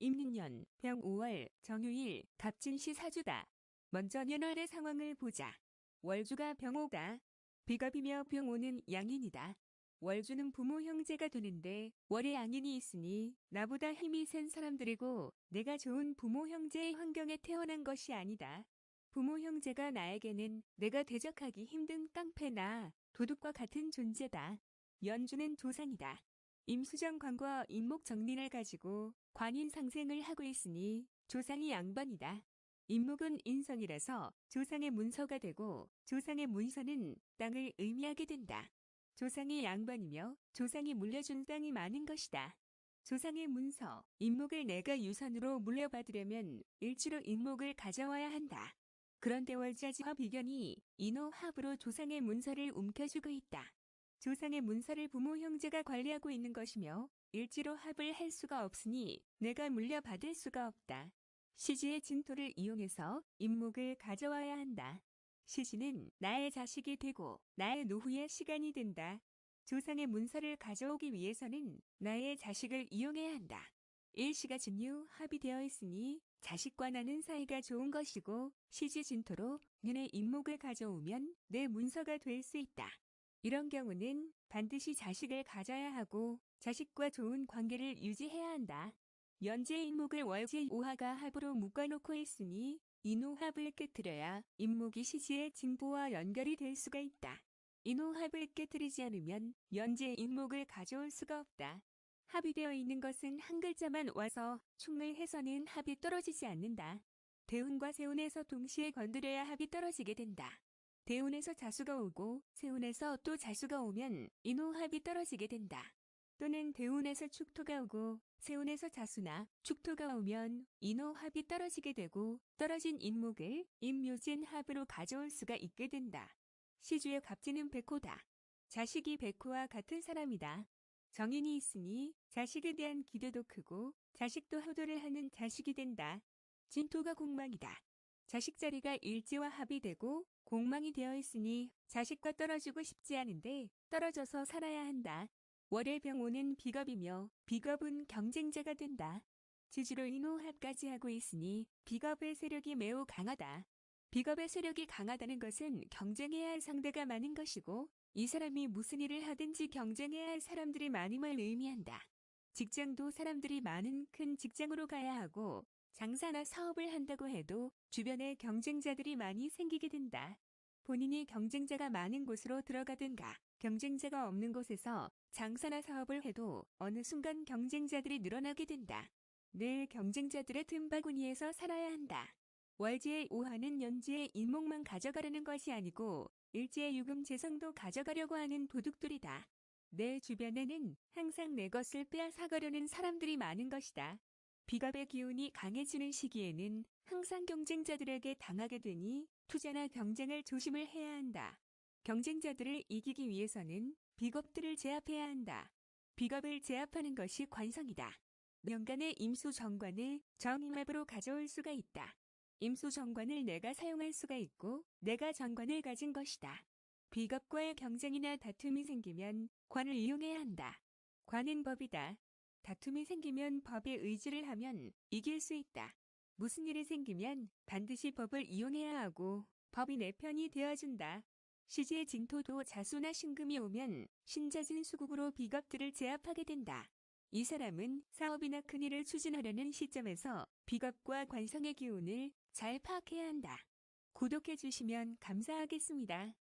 임민년, 병 5월, 정유일, 갑진시 사주다. 먼저 년월의 상황을 보자. 월주가 병오다. 비겁이며 병오는 양인이다. 월주는 부모 형제가 되는데 월에 양인이 있으니 나보다 힘이 센 사람들이고 내가 좋은 부모 형제의 환경에 태어난 것이 아니다. 부모 형제가 나에게는 내가 대적하기 힘든 깡패나 도둑과 같은 존재다. 연주는 조상이다. 임수정관과 임목 정린을 가지고 관인 상생을 하고 있으니 조상이 양반이다. 임목은 인성이라서 조상의 문서가 되고 조상의 문서는 땅을 의미하게 된다. 조상이 양반이며 조상이 물려준 땅이 많은 것이다. 조상의 문서, 임목을 내가 유산으로 물려받으려면 일주로 임목을 가져와야 한다. 그런데 월자지와 비견이 인호합으로 조상의 문서를 움켜쥐고 있다. 조상의 문서를 부모 형제가 관리하고 있는 것이며 일지로 합을 할 수가 없으니 내가 물려받을 수가 없다. 시지의 진토를 이용해서 임목을 가져와야 한다. 시지는 나의 자식이 되고 나의 노후의 시간이 된다. 조상의 문서를 가져오기 위해서는 나의 자식을 이용해야 한다. 일시가 진유 합이 되어 있으니 자식과 나는 사이가 좋은 것이고 시지 진토로 눈의 임목을 가져오면 내 문서가 될 수 있다. 이런 경우는 반드시 자식을 가져야 하고 자식과 좋은 관계를 유지해야 한다. 연재 임목을 월지 오화가 합으로 묶어놓고 있으니 인호합을 깨뜨려야 임목이 시지의 징보와 연결이 될 수가 있다. 인호합을 깨뜨리지 않으면 연재 임목을 가져올 수가 없다. 합이 되어 있는 것은 한 글자만 와서 충을 해서는 합이 떨어지지 않는다. 대운과 세운에서 동시에 건드려야 합이 떨어지게 된다. 대운에서 자수가 오고 세운에서 또 자수가 오면 인호합이 떨어지게 된다. 또는 대운에서 축토가 오고 세운에서 자수나 축토가 오면 인호합이 떨어지게 되고 떨어진 인목을 임묘진 합으로 가져올 수가 있게 된다. 시주의 갑지는 백호다. 자식이 백호와 같은 사람이다. 정인이 있으니 자식에 대한 기대도 크고 자식도 효도를 하는 자식이 된다. 진토가 공망이다. 자식 자리가 일지와 합이 되고 공망이 되어 있으니 자식과 떨어지고 싶지 않은데 떨어져서 살아야 한다. 월의 병오는 비겁이며 비겁은 경쟁자가 된다. 지지로 인호합까지 하고 있으니 비겁의 세력이 매우 강하다. 비겁의 세력이 강하다는 것은 경쟁해야 할 상대가 많은 것이고 이 사람이 무슨 일을 하든지 경쟁해야 할 사람들이 많음을 의미한다. 직장도 사람들이 많은 큰 직장으로 가야 하고 장사나 사업을 한다고 해도 주변에 경쟁자들이 많이 생기게 된다. 본인이 경쟁자가 많은 곳으로 들어가든가 경쟁자가 없는 곳에서 장사나 사업을 해도 어느 순간 경쟁자들이 늘어나게 된다. 늘 경쟁자들의 틈바구니에서 살아야 한다. 월지의 오하는 연지의 일목만 가져가려는 것이 아니고 일지의 유금 재성도 가져가려고 하는 도둑들이다. 내 주변에는 항상 내 것을 빼앗아가려는 사람들이 많은 것이다. 비겁의 기운이 강해지는 시기에는 항상 경쟁자들에게 당하게 되니 투자나 경쟁을 조심을 해야 한다. 경쟁자들을 이기기 위해서는 비겁들을 제압해야 한다. 비겁을 제압하는 것이 관성이다. 연간의 임수 정관을 정임합으로 가져올 수가 있다. 임수 정관을 내가 사용할 수가 있고 내가 정관을 가진 것이다. 비겁과의 경쟁이나 다툼이 생기면 관을 이용해야 한다. 관은 법이다. 다툼이 생기면 법에 의지를 하면 이길 수 있다. 무슨 일이 생기면 반드시 법을 이용해야 하고 법이 내 편이 되어준다. 시지의 진토도 자수나 신금이 오면 신자진 수국으로 비겁들을 제압하게 된다. 이 사람은 사업이나 큰 일을 추진하려는 시점에서 비겁과 관성의 기운을 잘 파악해야 한다. 구독해 주시면 감사하겠습니다.